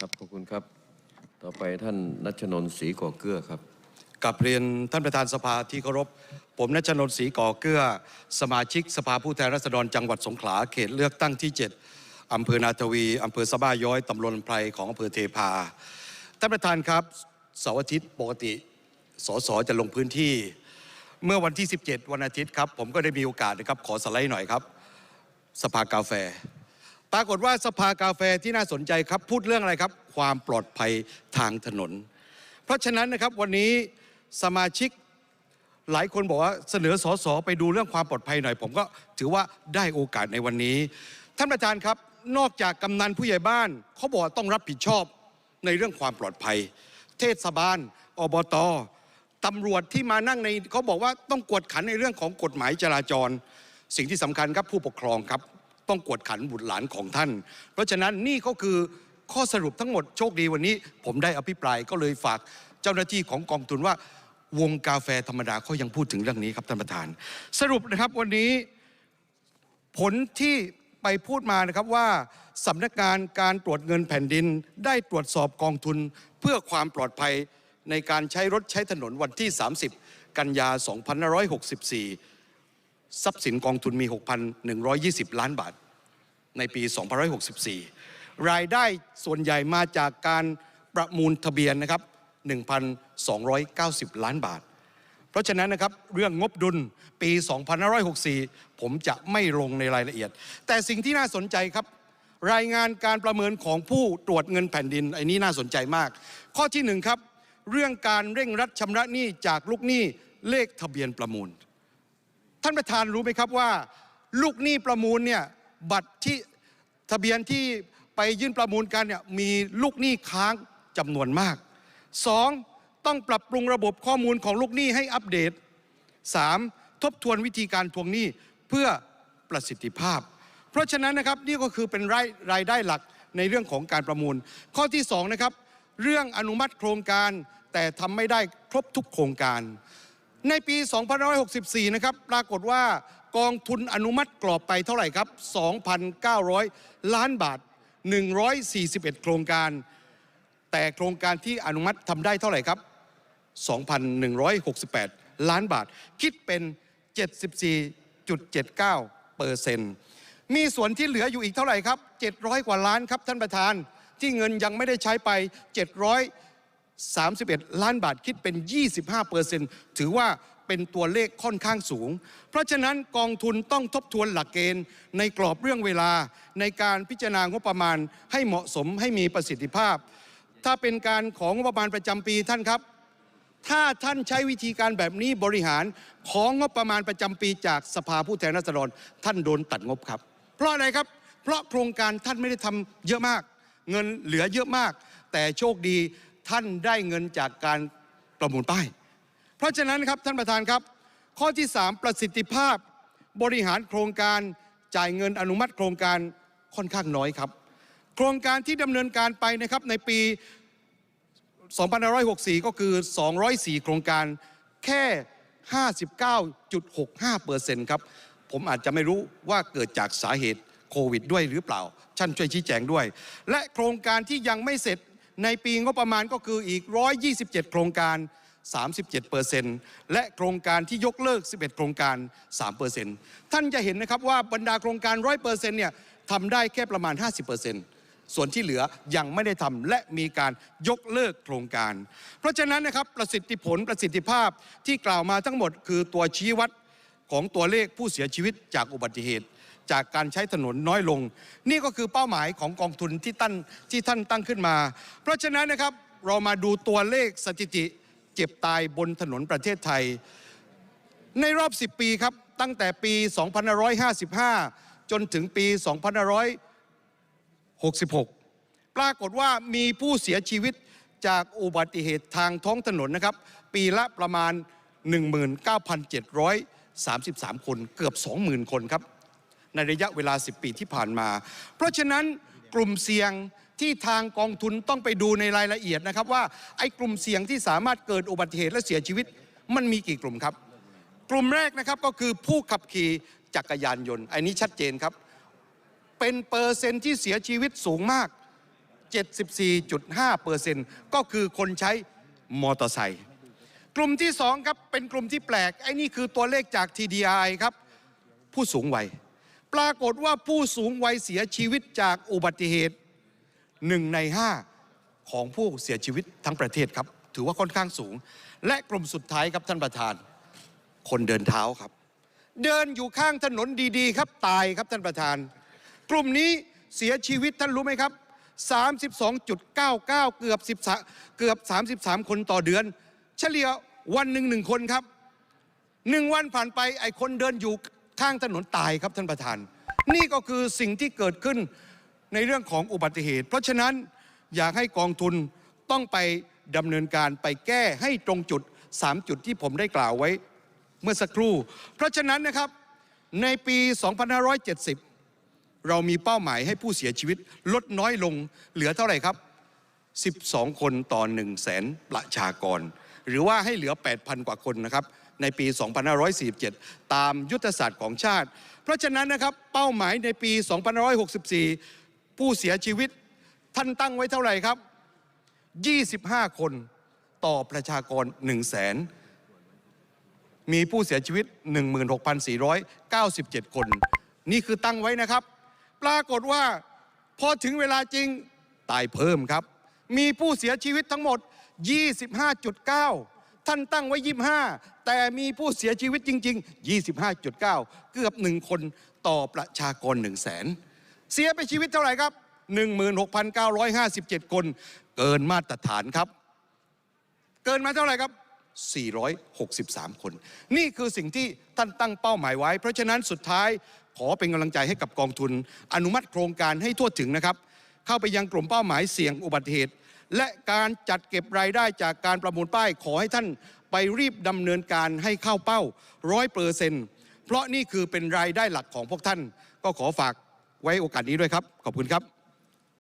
ครับขอบคุณครับ ต่อไปท่านนัชนนท์ศรีก่อเกื้อครับกับเรียนท่านประธานสภาที่เคารพ ผมนัชนนท์ศรีก่อเกื้อ สมาชิกสภาผู้แทนราษฎรจังหวัดสงขลาเขตเลือกตั้งที่ 7อำเภอนาทวีอำเภอสะบ้าย้อยตำบลไพรของอำเภอเทพาท่านประธานครับเสาร์อาทิตย์ปกติสสจะลงพื้นที่ เมื่อวันที่ 17 วันอาทิตย์ครับ ผมก็ได้มีโอกาสนะครับขอสไลด์หน่อยครับ สภากาแฟ ปรากฏว่าสภากาแฟที่น่าสนใจครับพูดเรื่องอะไรครับ ความปลอดภัยทางถนน เพราะฉะนั้นนะครับวันนี้สมาชิกหลายคนบอกว่าเสนอสอสอไปดูเรื่องความปลอดภัยหน่อย ผมก็ถือว่าได้โอกาสในวันนี้ ท่านประธานครับนอกจากกำนันผู้ใหญ่บ้านเขาบอกว่าต้องรับผิดชอบในเรื่องความปลอดภัย เทศบาล อบตตำรวจที่มานั่งในเขาบอกว่าต้องกวดขันในเรื่องของกฎหมายจราจร สิ่งที่สำคัญครับผู้ปกครองครับ ต้องกวดขันบุตรหลานของท่าน เพราะฉะนั้นนี่ก็คือข้อสรุปทั้งหมดโชคดีวันนี้ ผมได้อภิปรายก็เลยฝากเจ้าหน้าที่ของกองทุนว่า วงกาแฟธรรมดาเขายังพูดถึงเรื่องนี้ครับท่านประธาน สรุปนะครับวันนี้ผลที่ไปพูดมานะครับว่าสำนักงานการตรวจเงินแผ่นดิน ได้ตรวจสอบกองทุนเพื่อความปลอดภัยในการใช้รถใช้ถนนวันที่ 30 กันยา 2564 ทรัพย์สินกองทุนมี 6,120 ล้านบาท ในปี 2564 รายได้ส่วนใหญ่มาจากการประมูลทะเบียนนะครับ 1,290 ล้านบาท เพราะฉะนั้นนะครับเรื่องงบดุลปี 2564 ผมจะไม่ลงในรายละเอียด แต่สิ่งที่น่าสนใจครับ รายงานการประเมินของผู้ตรวจเงินแผ่นดินไอ้นี้น่าสนใจมาก ข้อที่หนึ่งครับ เรื่องการเร่งรัดชำระหนี้จากลูกหนี้เลขทะเบียนประมูล ท่านประธานรู้ไหมครับว่า ลูกหนี้ประมูลเนี่ย บัตรที่ทะเบียนที่ไปยื่นประมูลกันเนี่ยมีลูกหนี้ค้างจำนวนมากสองต้องปรับปรุงระบบข้อมูลของลูกหนี้ให้อัปเดตสามทบทวนวิธีการทวงหนี้เพื่อประสิทธิภาพ เพราะฉะนั้นนะครับนี่ก็คือเป็นรายรายได้หลักในเรื่องของการประมูล ข้อที่สองนะครับเรื่องอนุมัติโครงการแต่ทำไม่ได้ครบทุกโครงการ ในปี 2564 นะครับ ปรากฏว่ากองทุนอนุมัติกรอบไปเท่าไหร่ครับ 2,900 ล้านบาท 141 โครงการ แต่โครงการที่อนุมัติทำได้เท่าไหร่ครับ 2,168 ล้านบาท คิดเป็น 74.79เปอร์เซ็นต์มีส่วนที่เหลืออยู่อีกเท่าไหร่ครับ 700 กว่าล้านครับท่านประธาน ที่เงินยังไม่ได้ใช้ไป 700 31 ล้านบาทคิดเป็น 25เปอร์เซ็นต์ถือว่าเป็นตัวเลขค่อนข้างสูง เพราะฉะนั้นกองทุนต้องทบทวนหลักเกณฑ์ ในกรอบเรื่องเวลา ในการพิจารณางบประมาณให้เหมาะสมให้มีประสิทธิภาพ ถ้าเป็นการของงบประมาณประจำปีท่านครับ ถ้าท่านใช้วิธีการแบบนี้บริหารของงบประมาณประจำปีจากสภาผู้แทนราษฎรท่านโดนตัดงบครับ เพราะอะไรครับ เพราะโครงการท่านไม่ได้ทำเยอะมาก เงินเหลือเยอะมาก แต่โชคดี ท่านได้เงินจากการประมูลป้าย เพราะฉะนั้นครับท่านประธานครับ ข้อที่ 3 ประสิทธิภาพบริหารโครงการจ่ายเงินอนุมัติโครงการค่อนข้างน้อยครับ โครงการที่ดำเนินการไปนะครับในปี 2564 ก็คือ 204 โครงการแค่ 59.65เปอร์เซ็นต์ครับ ผมอาจจะไม่รู้ว่าเกิดจากสาเหตุโควิดด้วยหรือเปล่าท่านช่วยชี้แจงด้วย และโครงการที่ยังไม่เสร็จ ในปีงบประมาณก็คืออีก 127 โครงการ 37เปอร์เซ็นต์และโครงการที่ยกเลิก 11 โครงการ3เปอร์เซ็นต์ท่านจะเห็นนะครับว่าบรรดาโครงการ 100เปอร์เซ็นต์เนี่ยทำได้แค่ประมาณ 50เปอร์เซ็นต์ส่วนที่เหลือยังไม่ได้ทำและมีการยกเลิกโครงการ เพราะฉะนั้นนะครับประสิทธิผลประสิทธิภาพที่กล่าวมาทั้งหมด คือตัวชี้วัดของตัวเลขผู้เสียชีวิตจากอุบัติเหตุ จากการใช้ถนนน้อยลง นี่ก็คือเป้าหมายของกองทุนที่ตั้นที่ท่านตั้งขึ้นมา เพราะฉะนั้นนะครับเรามาดูตัวเลขสถิติเจ็บตายบนถนนประเทศไทย ในรอบ 10 ปีครับ ตั้งแต่ปี 2555 จนถึงปี 2566 ปรากฏว่ามีผู้เสียชีวิตจากอุบัติเหตุทางท้องถนนนะครับ ปีละประมาณ 19,733 คน เกือบ 20,000 คนครับ ในระยะเวลา 10 ปีที่ผ่านมา เพราะฉะนั้นกลุ่มเสี่ยงที่ทางกองทุนต้องไปดูในรายละเอียดนะครับว่าไอ้กลุ่มเสี่ยงที่สามารถเกิดอุบัติเหตุและเสียชีวิต มันมีกี่กลุ่มครับ กลุ่มแรกนะครับก็คือผู้ขับขี่จักรยานยนต์ อันนี้ชัดเจนครับ เป็นเปอร์เซ็นต์ที่เสียชีวิตสูงมาก 74.5%ก็คือคนใช้มอเตอร์ไซค์กลุ่มที่สองครับเป็นกลุ่มที่แปลกไอ้นี่คือตัวเลขจาก TDI ครับผู้สูงวัย ปรากฏว่าผู้สูงวัยเสียชีวิตจากอุบัติเหตุหนึ่งในห้าของผู้เสียชีวิตทั้งประเทศครับ ถือว่าค่อนข้างสูง และกลุ่มสุดท้ายครับท่านประธาน คนเดินเท้าครับ เดินอยู่ข้างถนนดีๆ ครับตายครับท่านประธาน กลุ่มนี้เสียชีวิตท่านรู้ไหมครับ 32.99 เกือบ10เกือบ 33 คนต่อเดือน เฉลี่ยวันหนึ่งหนึ่งคนครับหนึ่งวันผ่านไปไอ้คนเดินอยู่ ข้างถนนตายครับท่านประธาน นี่ก็คือสิ่งที่เกิดขึ้นในเรื่องของอุบัติเหตุ เพราะฉะนั้นอยากให้กองทุนต้องไปดำเนินการไปแก้ให้ตรงจุด 3 จุดที่ผมได้กล่าวไว้เมื่อสักครู่ เพราะฉะนั้นนะครับในปี 2570 เรามีเป้าหมายให้ผู้เสียชีวิตลดน้อยลงเหลือเท่าไหร่ครับ 12 คนต่อ1 0 0 0 0แสนประชากร หรือว่าให้เหลือ 8,000 กว่าคนนะครับ ในปี 2547 ตามยุทธศาสตร์ของชาติ เพราะฉะนั้นนะครับเป้าหมายในปี 2564 ผู้เสียชีวิตท่านตั้งไว้เท่าไหร่ครับ 25 คนต่อประชากร 1 0 0 0 0แสนมีผู้เสียชีวิต 16,497 คน นี่คือตั้งไว้นะครับ ปรากฏว่าพอถึงเวลาจริงตายเพิ่มครับ มีผู้เสียชีวิตทั้งหมด 25.9 ท่านตั้งไว้ 25 แต่มีผู้เสียชีวิตจริง ๆ 25.9 เกือบหนึ่งคนต่อประชากร 1 0 0 0 0แสนเสียไปชีวิตเท่าไหร่ครับ 16,957 คน เกินมาตรฐานครับ เกินมาเท่าไหร่ครับ 463 คน นี่คือสิ่งที่ท่านตั้งเป้าหมายไว้ เพราะฉะนั้นสุดท้ายขอเป็นกำลังใจให้กับกองทุน อนุมัติโครงการให้ทั่วถึงนะครับ เข้าไปยังกลุ่มเป้าหมายเสี่ยงอุบัติเหตุ และการจัดเก็บรายได้จากการประมูลป้ายขอให้ท่านไปรีบดำเนินการให้เข้าเป้าร้อยเปอร์เซ็นต์เพราะนี่คือเป็นรายได้หลักของพวกท่าน ก็ขอฝากไว้โอกาสนี้ด้วยครับ ขอบคุณครับ